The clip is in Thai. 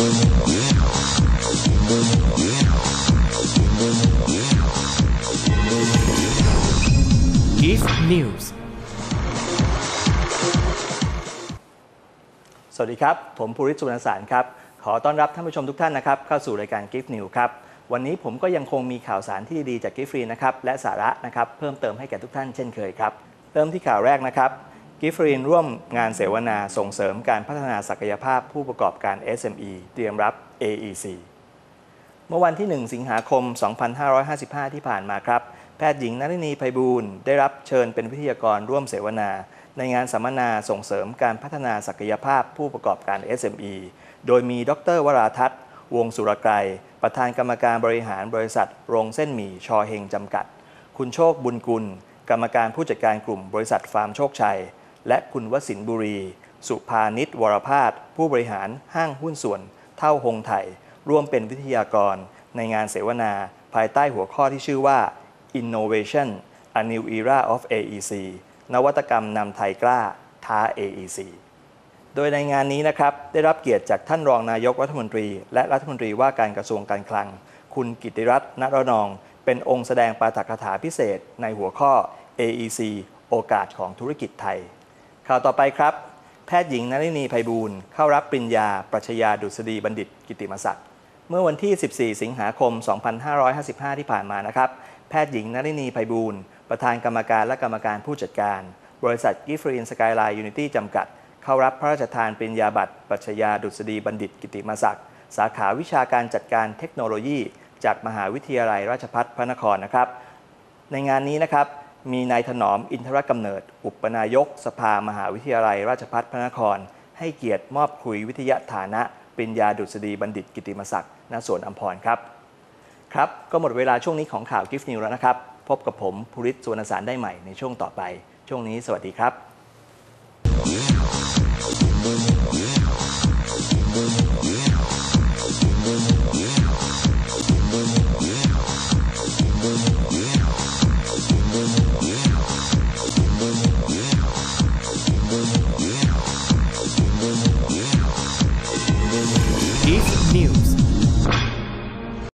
GIF News สวัสดีครับ ผมภูริศสุวรรณสารครับ ขอต้อนรับท่านผู้ชมทุกท่านนะครับ เข้าสู่รายการ Gift New ครับ วันนี้ผมก็ยังคงมีข่าวสารที่ดีจาก Gift Free นะครับ และสาระนะครับ เพิ่มเติมให้แก่ทุกท่านเช่นเคยครับ เริ่มที่ข่าวแรกนะครับ Gift Free ร่วมงานเสวนาส่งเสริมการพัฒนาศักยภาพผู้ประกอบการ SME เตรียมรับ AEC เมื่อวันที่ 1 สิงหาคม 2555 ที่ผ่านมาครับ แพทย์หญิงนรินีไพบูลได้รับเชิญเป็นวิทยากรร่วมเสวนา ในงานสัมมนาส่งเสริมการพัฒนาศักยภาพผู้ประกอบการ SME โดยมีดรวราทัศน์วงสุรไกรประธานกรรมการบริหารบริษัท โรงเส้นหมี่ชอเฮงจำกัด คุณโชคบุญกุล กรรมการผู้จัดการกลุ่มบริษัทฟาร์มโชคชัย และคุณวสินบุรี สุภานิชวรพาสผู้บริหารห้างหุ้นส่วน เท่าหงไทยร่วมเป็นวิทยากร ในงานเสวนา ภายใต้หัวข้อที่ชื่อว่า Innovation A New Era of AEC นวัตกรรมนำไทยกล้า ท้า AEC โดยในงานนี้นะครับ ได้รับเกียรติจากท่านรองนายกรัฐมนตรี และรัฐมนตรีว่าการกระทรวงการคลัง คุณกิติรัตน์นรนอง เป็นองค์แสดงปาฐกถาพิเศษในหัวข้อ AEC โอกาสของธุรกิจไทย ข่าวต่อไปครับ แพทย์หญิงนรินีไพบูลย์เข้ารับปริญญา ปรัชญาดุษฎีบัณฑิต กิติมศักดิ์เมื่อวันที่ 14 สิงหาคม 2555 ที่ผ่านมานะครับ แพทย์หญิงนรินีไพบูลย์ประธานกรรมการและกรรมการผู้จัดการ บริษัทกิฟฟรีนสกายไลน์ยูนิตี้จำกัด เข้ารับพระราชทานปริญญาบัตรปรัชญาดุษฎีบัณฑิต กิติมศักดิ์สาขาวิชาการจัดการเทคโนโลยี จากมหาวิทยาลัยราชภัฏพระนครนะครับ ในงานนี้นะครับ มีนายถนอมอินทรกำเนิด อุปนายก สภามหาวิทยาลัย ราชภัฏพระนคร ให้เกียรติมอบคุยวิทยาฐานะปริญญาดุษฎีบัณฑิตกิติมศักดิ์ณสวนอัมพรครับ ครับ ก็หมดเวลาช่วงนี้ของข่าวกิฟต์นิวแล้วนะครับ พบกับผมภูริศสวรรณสารได้ใหม่ในช่วงต่อไป ช่วงนี้สวัสดีครับ